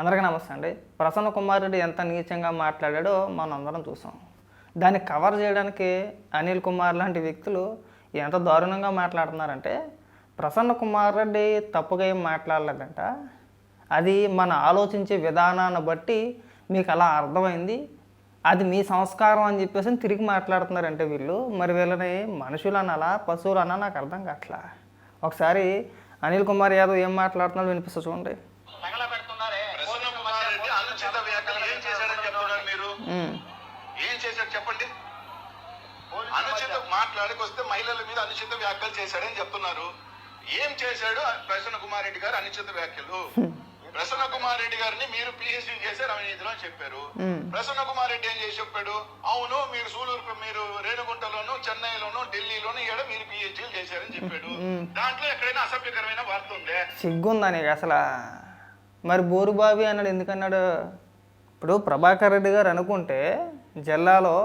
అందరికీ నమస్తే అండి. ప్రసన్న కుమార్ రెడ్డి ఎంత నీచంగా మాట్లాడాడో మనం అందరం చూసాం. దాన్ని కవర్ చేయడానికి అనిల్ కుమార్ లాంటి వ్యక్తులు ఎంత దారుణంగా మాట్లాడుతున్నారంటే ప్రసన్న కుమార్ రెడ్డి తప్పుగా ఏం మాట్లాడలేదంట. అది మన ఆలోచించే విధానాన్ని బట్టి మీకు అలా అర్థమైంది. అది మీ సంస్కారం అని చెప్పేసి తిరిగి మాట్లాడుతున్నారంటే వీళ్ళు. మరి వీళ్ళని మనుషులు అనాలా పశువులు అన్నా నాకు అర్థం కావట్లా? ఒకసారి అనిల్ కుమార్ యాదవ్ ఏం మాట్లాడుతున్నాడో వినిపిస్తా చూడండి. చేశాడు చెప్పండి. అనుచిత మాట్లాడికొస్తే మహిళల మీద అనుచిత వ్యాఖ్యలు చేశాడని చెప్తున్నారు. ఏం చేశాడు? ప్రసన్న కుమార్ రెడ్డి గారు అనుచిత వ్యాఖ్యలు. ప్రసన్న కుమార్ రెడ్డి గారిని మీరు పిహెచ్డి చేశారు అవినీతిలో అని చెప్పారు. ప్రసన్న కుమార్ రెడ్డి ఏం చేసి చెప్పాడు? అవును మీరు సూలూరు మీరు రేణుగుంటలోను చెన్నైలోను ఢిల్లీలోను ఈడ మీరు పిహెచ్డీలు చేశారని చెప్పాడు. దాంట్లో ఎక్కడైనా అసభ్యకరమైన వార్త ఉందే? సిగ్గుందా నీకు అసలు. మరి బోరుబావి అన్నాడు ఎందుకన్నాడు? ఇప్పుడు ప్రభాకర్ రెడ్డి గారు అనుకుంటే జిల్లాలో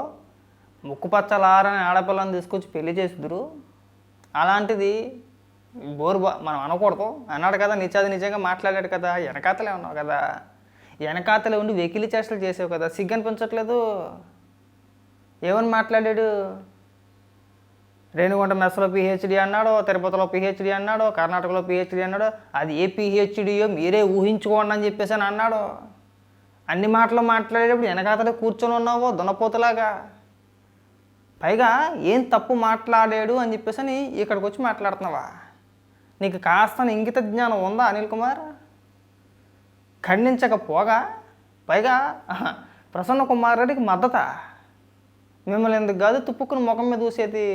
ముక్కుపచ్చలారని ఆడపిల్లని తీసుకొచ్చి పెళ్ళి చేసిదురు అలాంటిది బోరు మనం అనకూడదు. అన్నాడు కదా నిజాది నిజంగా మాట్లాడాడు కదా వెనకాతలే ఉన్నావు కదా. వెనకాతలే ఉండి వెకిలి చేష్టలు చేసావు కదా సిగ్గు అనిపించట్లేదు ఏమని మాట్లాడాడు? రేణుగుంట మెస్లో పిహెచ్డి అన్నాడు తిరుపతిలో పిహెచ్డి అన్నాడు కర్ణాటకలో పిహెచ్డి అన్నాడు అది ఏ పిహెచ్డియో మీరే ఊహించుకోండి అని చెప్పేసి అని అన్నాడు. అన్ని మాటలు మాట్లాడేటప్పుడు వెనకాతలే కూర్చొని ఉన్నావో దునపోతులాగా. పైగా ఏం తప్పు మాట్లాడాడు అని చెప్పేసి అని ఇక్కడికి వచ్చి మాట్లాడుతున్నావా? నీకు కాస్త ఇంగిత జ్ఞానం ఉందా అనిల్ కుమార్? ఖండించకపోగా పైగా ప్రసన్న కుమార్ రెడ్డికి మద్దతా? మిమ్మల్ని ఎందుకు కాదు తుప్పుకుని ముఖం మీద చూసేది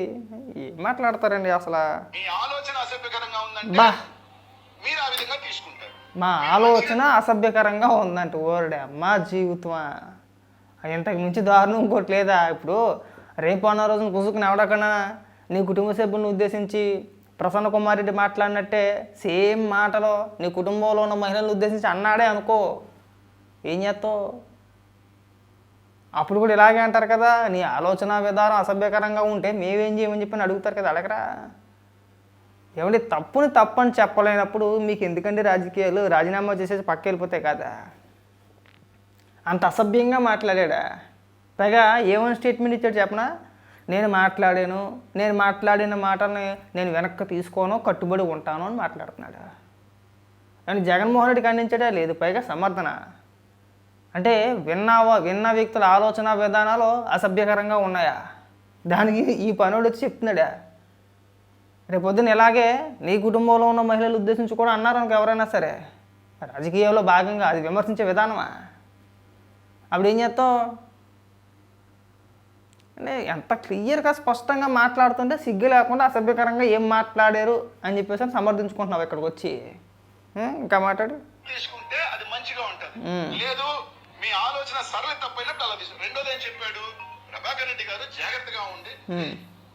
ఏం మాట్లాడతారండి అసలు? బా. మా ఆలోచన అసభ్యకరంగా ఉందంట ఓరడే. అమ్మా జీవితమా ఇంతకు మించి దారుణం ఇంకోటి లేదా? ఇప్పుడు రేపు అన్న రోజున కుసుకుని ఎవడకన్నా నీ కుటుంబ సభ్యులను ఉద్దేశించి ప్రసన్న కుమార్ రెడ్డి మాట్లాడినట్టే సేమ్ మాటలో నీ కుటుంబంలో ఉన్న మహిళలను ఉద్దేశించి అన్నాడే అనుకో. ఏం చేస్తావు? అప్పుడు కూడా ఇలాగే అంటారు కదా నీ ఆలోచన విధానం అసభ్యకరంగా ఉంటే మేమేం చేయమని చెప్పి అని అడుగుతారు కదా అడగరా? ఏమండి తప్పుని తప్పని చెప్పలేనప్పుడు మీకు ఎందుకండి రాజకీయాలు? రాజీనామా చేసేసి పక్క వెళ్ళిపోతాయి కదా? అంత అసభ్యంగా మాట్లాడాడా? పైగా ఏమని స్టేట్మెంట్ ఇచ్చాడు చెప్పనా? నేను మాట్లాడాను నేను మాట్లాడిన మాటల్ని నేను వెనక్కి తీసుకోను కట్టుబడి ఉంటాను అని మాట్లాడుతున్నాడు? అని జగన్మోహన్ రెడ్డి ఖండించాడా? లేదు పైగా సమర్థన. అంటే విన్నావా విన్న వ్యక్తుల ఆలోచన విధానాలు అసభ్యకరంగా ఉన్నాయా? దానికి ఈ పనుడు వచ్చి చెప్తున్నాడా? రేపు పొద్దున్న ఇలాగే నీ కుటుంబంలో ఉన్న మహిళలు ఉద్దేశించి కూడా అన్నారు అనుకో ఎవరైనా సరే. రాజకీయంలో భాగంగా అది విమర్శించే విధానమా? అప్పుడు ఏం చేస్తావు అంటే ఎంత క్లియర్గా స్పష్టంగా మాట్లాడుతుంటే సిగ్గు లేకుండా అసభ్యకరంగా ఏం మాట్లాడారు అని చెప్పేసి అని సమర్థించుకుంటున్నావు ఇక్కడికి వచ్చి? ఇంకా మాట్లాడు. తీసుకుంటే అది మంచిగా ఉంటది. లేదు మీ ఆలోచన సరళ తప్పైనప్పుడు అలా రెండోది ఏం చెప్పాడు? ప్రభాకర్ రెడ్డి గారు జాగ్రత్తగా ఉండి.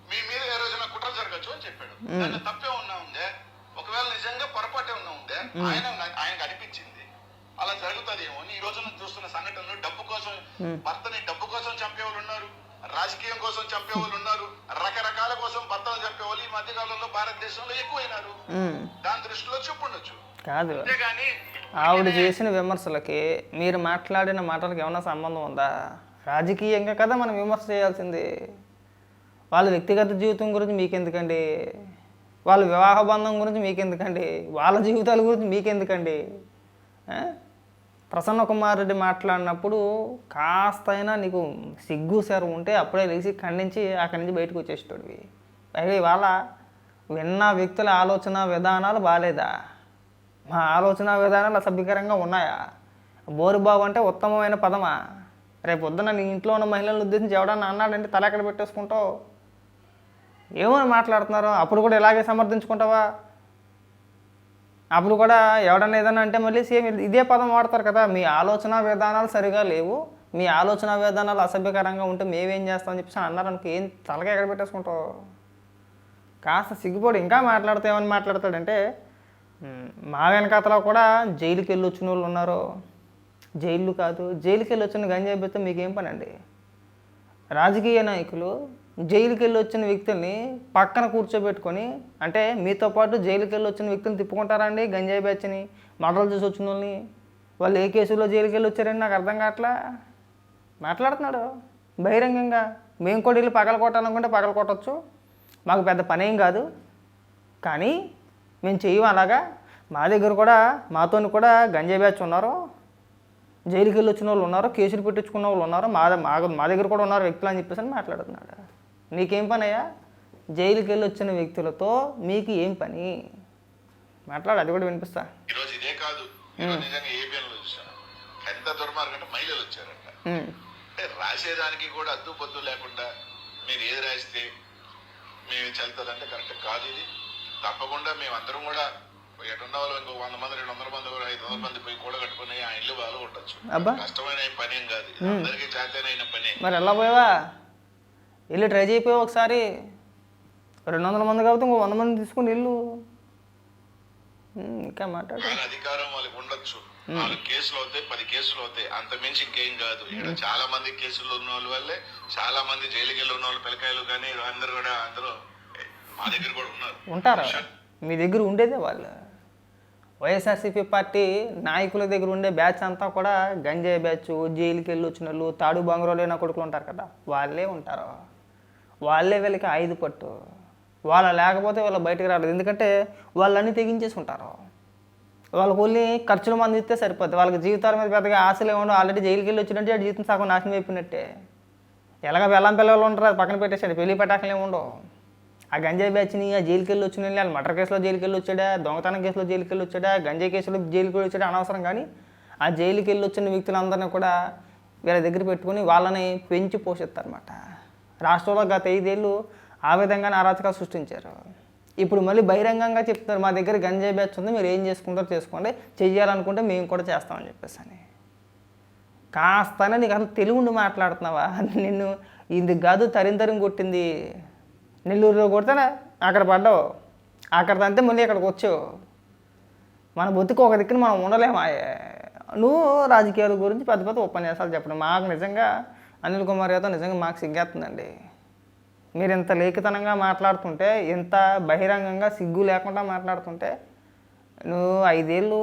మీ మీద ఏ రోజున కుట్ర జరగచ్చు అని చెప్పాడు. దాంట్లో తప్పే ఉన్నా ఉందే? ఒకవేళ నిజంగా పొరపాటే ఉన్నా ఉందే? ఆయన ఆయనకు అనిపించింది. అలా జరుగుతుందేమో ఈ రోజున చూస్తున్న సంఘటనలు డబ్బు కోసం భర్తని డబ్బు కోసం చంపేవాళ్ళు ఉన్నారు రాజకీయం కోసం చంపేవాళ్ళు ఉన్నారు రకరకాల కోసం భర్తను చంపేవాళ్ళు ఈ మధ్య కాలంలో భారతదేశంలో ఎక్కువైనారు. దాని దృష్టిలో చెప్పుండొచ్చు కాదు. ఆవిడ చేసిన విమర్శలకి మీరు మాట్లాడిన మాటలకి ఏమైనా సంబంధం ఉందా? రాజకీయంగా కదా మనం విమర్శ చేయాల్సింది. వాళ్ళ వ్యక్తిగత జీవితం గురించి మీకెందుకండి? వాళ్ళ వివాహ బంధం గురించి మీకెందుకండి? వాళ్ళ జీవితాల గురించి మీకెందుకండి? ప్రసన్న కుమార్ రెడ్డి మాట్లాడినప్పుడు కాస్తైనా నీకు సిగ్గు సార్ ఉంటే అప్పుడే లేచి ఖండించి అక్కడి నుంచి బయటకు వచ్చేసేటోడివి. పైగా ఇవాళ విన్న వ్యక్తుల ఆలోచన విధానాలు బాగాలేదా మా ఆలోచన విధానాలు అసభ్యకరంగా ఉన్నాయా? బోరుబాబు అంటే ఉత్తమమైన పదమా? రేపు పొద్దున నీ ఇంట్లో ఉన్న మహిళలను ఉద్దేశించి ఎవడన్నా అన్నాడంటే తల ఎక్కడ పెట్టేసుకుంటావు? ఏమని మాట్లాడుతున్నారు? అప్పుడు కూడా ఇలాగే సమర్థించుకుంటావా? అప్పుడు కూడా ఎవడన్నా ఏదన్నా అంటే మళ్ళీ సేమ్ ఇదే పదం వాడతారు కదా. మీ ఆలోచన విధానాలు సరిగా లేవు. మీ ఆలోచన విధానాలు అసభ్యకరంగా ఉంటే మేమేం చేస్తామని చెప్పేసి అన్నారు అనుకో ఏం తలగా ఎక్కడ పెట్టేసుకుంటావు? కాస్త సిగ్గుపడి ఇంకా మాట్లాడితే ఏమని మాట్లాడతాడంటే మా వెనకాతలో కూడా జైలుకి వెళ్ళి వచ్చిన వాళ్ళు ఉన్నారు. జైలు కాదు జైలుకి వెళ్ళి వచ్చిన గంజాయి పెడితే మీకేం పని అండి రాజకీయ నాయకులు జైలుకి వెళ్ళి వచ్చిన వ్యక్తుల్ని పక్కన కూర్చోబెట్టుకొని అంటే మీతో పాటు జైలుకి వెళ్ళి వచ్చిన వ్యక్తులను తిప్పుకుంటారా అండి గంజాయి బ్యాచ్ని మడలు చూసి వచ్చిన వాళ్ళని? వాళ్ళు ఏ కేసులో జైలుకి వెళ్ళి వచ్చారని నాకు అర్థం కావట్లా? మాట్లాడుతున్నాడు బహిరంగంగా. మేము కూడా వెళ్ళి పగల కొట్టాలనుకుంటే పగల కొట్టచ్చు. మాకు పెద్ద పని ఏం కాదు. కానీ మేము చెయ్యం అలాగా. మా దగ్గర కూడా మాతో కూడా గంజాయి బ్యాచ్ ఉన్నారు. జైలుకి వెళ్ళి వచ్చిన వాళ్ళు ఉన్నారు కేసులు పెట్టించుకున్న వాళ్ళు ఉన్నారు. మా మా మా దగ్గర కూడా ఉన్నారు వ్యక్తులు అని చెప్పేసి అని మాట్లాడుతున్నాడు. నీకేం పని అయ్యా జైలుకి వెళ్ళి వచ్చిన వ్యక్తులతో మీకు ఏం పని? మాట్లాడు అది కూడా వినిపిస్తా. ఈ రోజు ఇదే కాదు. ఈరోజు నిజంగా ఏబిఎన్లో చూసాను ఎంత దుర్మార్గం అంటే మహిళలు వచ్చారంట. రాసేదానికి కూడా అద్దు పొద్దు లేకుండా మీరు ఏది రాస్తే మేము చెల్తుందంటే కరెక్ట్ కాదు ఇది. తప్పకుండా మేము అందరం కూడా ఎటున్న వాళ్ళు ఇంకో వంద మంది రెండు వందల మంది ఐదు వందల మంది పోయి కూడా కట్టుకుని ఆ ఇల్లు బాగా అబ్బా. కష్టమైన పని ఏం కాదు అందరికీ చేతనైన పని. మరి ఎలా పోయావా? వెళ్ళి ట్రై చేయపోయావు ఒకసారి. రెండు వందల మంది కాబట్టి ఇంకో వంద మంది తీసుకుని వెళ్ళు ఇంకా మాట్లాడు. అధికారం వాళ్ళకి ఉండొచ్చు. నాలుగు కేసులు అవుతాయి పది కేసులు అవుతాయి. అంత మించి ఇంకేం కాదు. ఇక్కడ చాలా మంది కేసులు ఉన్న వాళ్ళ వల్లే చాలా మంది జైలుకి వెళ్ళి ఉన్న వాళ్ళు పిల్లకాయలు కానీ అందరూ కూడా అందరూ మా దగ్గర కూడా ఉన్నారు. ఉంటారా? మీ దగ్గర ఉండేదే వాళ్ళు. వైఎస్ఆర్సీపీ పార్టీ నాయకుల దగ్గర ఉండే బ్యాచ్ అంతా కూడా గంజాయి బ్యాచ్ జైలుకి వెళ్ళి వచ్చిన వాళ్ళు తాడు బంగారు లేని కొడుకులు ఉంటారు కదా. వాళ్ళే ఉంటారు. వాళ్ళే వీళ్ళకి ఐదు పట్టు. వాళ్ళ లేకపోతే వాళ్ళు బయటకు రాలేదు. ఎందుకంటే వాళ్ళన్నీ తెగించేసుకుంటారు. వాళ్ళకి ఓన్లీ ఖర్చుల మంది ఇస్తే సరిపోద్ది. వాళ్ళకి జీవితాల మీద పెద్దగా ఆశలు ఏమో ఆల్రెడీ జైలుకి వెళ్ళి వచ్చినట్టే జీవితం సగం నాశనం అయిపోయినట్టే. ఎలాగ బెల్లం పిల్లలు ఉంటారు అది పక్కన పెట్టేసాడు పెళ్ళి పటాకులు ఏముండవు ఆ గంజాయి బ్యాచ్ని ఆ జైలుకి వెళ్ళి వచ్చిన వాళ్ళు మటర్ కేసులో జైలుకి వెళ్ళి వచ్చాడా? దొంగతనం కేసులో జైలుకి వెళ్ళి వచ్చాడా? గంజాయి కేసులో జైలుకి వెళ్ళి వచ్చాడా? అనవసరం. కానీ ఆ జైలుకి వెళ్ళి వచ్చిన వ్యక్తులందరినీ కూడా వీళ్ళ దగ్గర పెట్టుకుని వాళ్ళని పెంచి పోషిస్తారన్నమాట. రాష్ట్రంలో గత ఐదేళ్ళు ఆ విధంగానే అరాచకాలు సృష్టించారు. ఇప్పుడు మళ్ళీ బహిరంగంగా చెప్తున్నారు మా దగ్గర గంజాయి బ్యాచ్ ఉంది మీరు ఏం చేసుకుంటారో చేసుకోండి చెయ్యాలనుకుంటే మేము కూడా చేస్తామని చెప్పేసి అని. కాస్తనే నీకు అసలు తెలుగు మాట్లాడుతున్నావా? నిన్ను ఇది కాదు తరింతరం కొట్టింది. నెల్లూరులో కొడితే అక్కడ పడ్డావు. అక్కడ తంతే మళ్ళీ ఇక్కడికి వచ్చావు. మన బతుకు ఒక దిక్కున మనం ఉండలేమా? నువ్వు రాజకీయాల గురించి పెద్ద పెద్ద ఉపన్యాసాలు చెప్పడం మాకు నిజంగా అనిల్ కుమార్ యాదవ్ నిజంగా మాకు సిగ్గేస్తుందండి. మీరు ఇంత లేఖితనంగా మాట్లాడుతుంటే ఇంత బహిరంగంగా సిగ్గు లేకుండా మాట్లాడుతుంటే నువ్వు ఐదేళ్ళు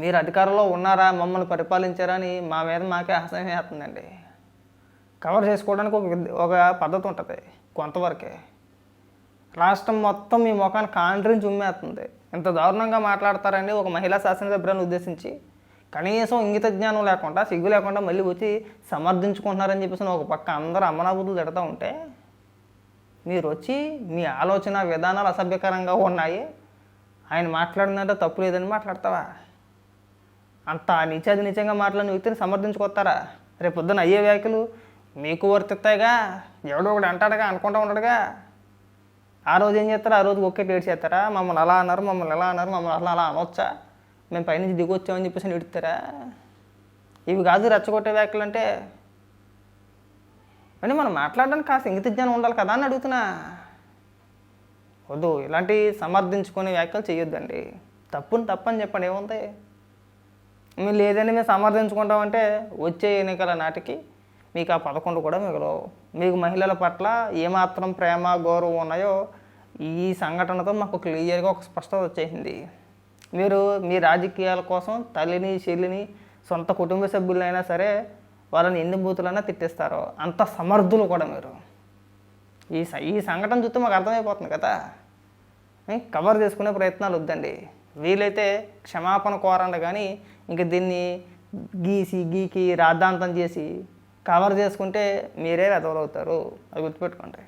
మీరు అధికారంలో ఉన్నారా మమ్మల్ని పరిపాలించారా అని మా మీద మాకే అసహ్యం వేస్తుందండి. కవర్ చేసుకోవడానికి ఒక ఒక పద్ధతి ఉంటుంది కొంతవరకే. రాష్ట్రం మొత్తం మీ ముఖాన్ని కాండ్రించి ఉమ్మేస్తుంది ఇంత దారుణంగా మాట్లాడతారండి ఒక మహిళా శాసనసభ్యులను ఉద్దేశించి. కనీసం ఇంగిత జ్ఞానం లేకుండా సిగ్గు లేకుండా మళ్ళీ వచ్చి సమర్థించుకుంటున్నారని చెప్పేసి ఒక పక్క అందరూ అమ్మనాబుద్ధులు తిడతా ఉంటే మీరు వచ్చి మీ ఆలోచన విధానాలు అసభ్యకరంగా ఉన్నాయి. ఆయన మాట్లాడిందంటే తప్పు లేదని మాట్లాడతావా? అంత నిత్యాది నిత్యంగా మాట్లాడిన వ్యక్తిని సమర్థించుకొస్తారా? రేపు పొద్దున అయ్యే వ్యాఖ్యలు మీకు వర్తిస్తాయిగా ఎవడో ఒకటి అంటాడుగా అనుకుంటా ఉండడుగా. ఆ రోజు ఏం చేస్తారా? ఆ రోజు ఒకే పేరు చేస్తారా? మమ్మల్ని అలా అన్నారు మమ్మల్ని ఎలా అన్నారు మమ్మల్ని అలా అలా అనొచ్చా? మేము పైనుంచి దిగొచ్చామని చెప్పేసి నిడుతారా ఇవి కాదు రెచ్చగొట్టే వ్యాఖ్యలు అంటే అంటే మనం మాట్లాడడానికి కాస్త ఇంగిత జ్ఞానం ఉండాలి కదా అని అడుగుతున్నా. వద్దు ఇలాంటి సమర్థించుకునే వ్యాఖ్యలు చేయొద్దండి. తప్పుని తప్పని చెప్పండి ఏముంది? మేము లేదని మేము సమర్థించుకుంటామంటే వచ్చే ఎన్నికల నాటికి మీకు ఆ పదకొండు కూడా మిగలవు. మీకు మహిళల పట్ల ఏమాత్రం ప్రేమ గౌరవం ఉన్నాయో ఈ సంఘటనతో మాకు క్లియర్గా ఒక స్పష్టత వచ్చేసింది. మీరు మీ రాజకీయాల కోసం తల్లిని చెల్లిని సొంత కుటుంబ సభ్యులైనా సరే వాళ్ళని ఎన్ని బూతులైనా తిట్టిస్తారు అంత సమర్థులు కూడా మీరు. ఈ ఈ సంఘటన చూస్తే మాకు అర్థమైపోతుంది కదా. కవర్ చేసుకునే ప్రయత్నాలు వద్దండి. వీలైతే క్షమాపణ కోరండి కానీ ఇంక దీన్ని గీసి గీకి రాద్ధాంతం చేసి కవర్ చేసుకుంటే మీరే వెదవలవుతారు. అది గుర్తుపెట్టుకోండి.